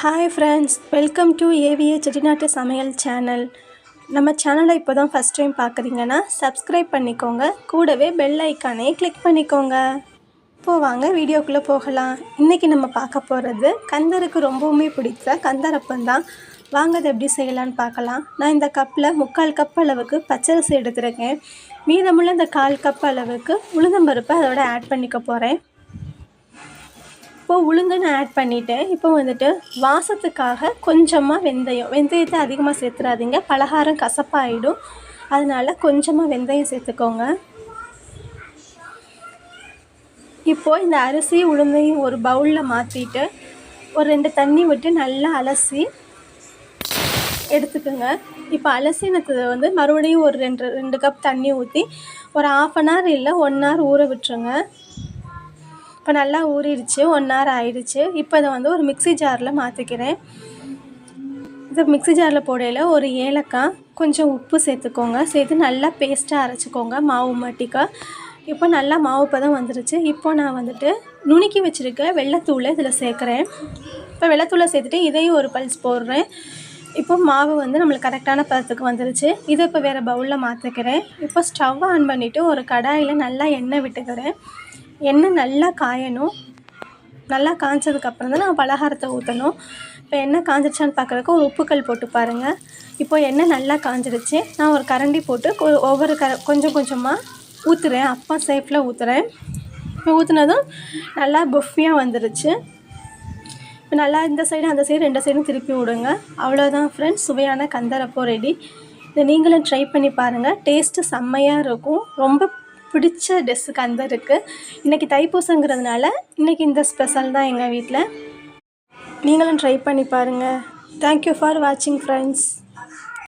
Hi friends welcome to AVA Chettinad சமையல் channel நம்ம சேனலை இப்போ தான் ஃபஸ்ட் டைம் பார்க்குறீங்கன்னா சப்ஸ்கிரைப் பண்ணிக்கோங்க. கூடவே பெல் ஐக்கானே கிளிக் பண்ணிக்கோங்க. இப்போது வாங்க வீடியோக்குள்ளே போகலாம். இன்றைக்கி நம்ம பார்க்க போகிறது கந்தருக்கு ரொம்பவுமே பிடித்த கந்தரப்பம் தான். வாங்க அதை எப்படி செய்யலான்னு பார்க்கலாம். நான் இந்த கப்பில் முக்கால் கப் அளவுக்கு பச்சரிசி எடுத்துருக்கேன். மீதமுள்ள இந்த கால் கப் அளவுக்கு உளுந்தம்பருப்பை அதோட ஆட் பண்ணிக்க போகிறேன் இப்போது உளுந்து நான் ஆட் பண்ணிவிட்டேன் இப்போ வந்துட்டு வாசத்துக்காக கொஞ்சமாக வெந்தயம். வெந்தயத்தை அதிகமாக சேர்த்துறாதீங்க. பலகாரம் கசப்பாயிடும். அதனால் கொஞ்சமாக வெந்தயம் சேர்த்துக்கோங்க. இப்போது இந்த அரிசி உளுந்தையும் ஒரு பவுலில் மாற்றிட்டு ஒரு ரெண்டு தண்ணி விட்டு நல்லா அலசி எடுத்துக்கோங்க. இப்போ அலசினத்தை வந்து மறுபடியும் ஒரு ரெண்டு ரெண்டு கப் தண்ணி ஊற்றி ஒரு ஆஃப் அன் ஹவர் இல்லை ஒன் ஹவர் ஊற விட்டுருங்க. இப்போ நல்லா ஊறிடுச்சு ஒன் ஹவர் ஆயிடுச்சு. இப்போ இதை வந்து ஒரு மிக்சி ஜாரில் மாற்றிக்கிறேன் இது மிக்ஸி ஜாரில் போடையில் ஒரு ஏலக்காய் கொஞ்சம் உப்பு சேர்த்துக்கோங்க. சேர்த்து நல்லா பேஸ்ட்டாக அரைச்சிக்கோங்க மாவு மாட்டிக்க. இப்போ நல்லா மாவு பதம் வந்துருச்சு. இப்போ நான் வந்துட்டு நுணுக்கி வச்சுருக்க வெள்ளத்தூளை இதில் சேர்க்குறேன். இப்போ வெள்ளத்தூளை சேர்த்துட்டு இதையும் ஒரு பல்ஸ் போடுறேன். இப்போ மாவு வந்து நம்மளுக்கு கரெக்டான பதத்துக்கு வந்துருச்சு. இதை இப்போ வேறு பவுலில் மாற்றிக்கிறேன் இப்போ ஸ்டவ் ஆன் பண்ணிவிட்டு ஒரு கடாயில் நல்லா எண்ணெய் விட்டுக்கிறேன். எண்ணெய் நல்லா காயணும். நல்லா காய்ச்சதுக்கப்புறம் தான் நான் பலகாரத்தை ஊற்றணும் இப்போ எண்ணெய் காஞ்சிருச்சான்னு பார்க்குறதுக்கு ஒரு உப்புக்கல் போட்டு பாருங்கள் இப்போ எண்ணெய் நல்லா காஞ்சிருச்சு. நான் ஒரு கரண்டி போட்டு ஒவ்வொரு கர கொஞ்சம் கொஞ்சமாக ஊற்றுறேன் அப்பா சேஃபில் ஊற்றுறேன் இப்போ ஊற்றுனதும் நல்லா புஃபியாக வந்துருச்சு. இப்போ நல்லா இந்த சைடு அந்த சைடு ரெண்டு சைடும் திருப்பி விடுங்க. அவ்வளோதான் ஃப்ரெண்ட்ஸ் சுவையான கந்தரப்போ ரெடி இதை நீங்களும் ட்ரை பண்ணி பாருங்கள் டேஸ்ட்டு செம்மையாக இருக்கும். ரொம்ப பிடிச்ச ட்ரெஸ்ஸுக்கு அந்த இருக்குது இன்றைக்கி தைப்பூசங்கிறதுனால இன்றைக்கி இந்த ஸ்பெஷல் தான் எங்கள் வீட்டில் நீங்களும் ட்ரை பண்ணி பாருங்கள் தேங்க்யூ ஃபார் வாட்சிங் ஃப்ரெண்ட்ஸ்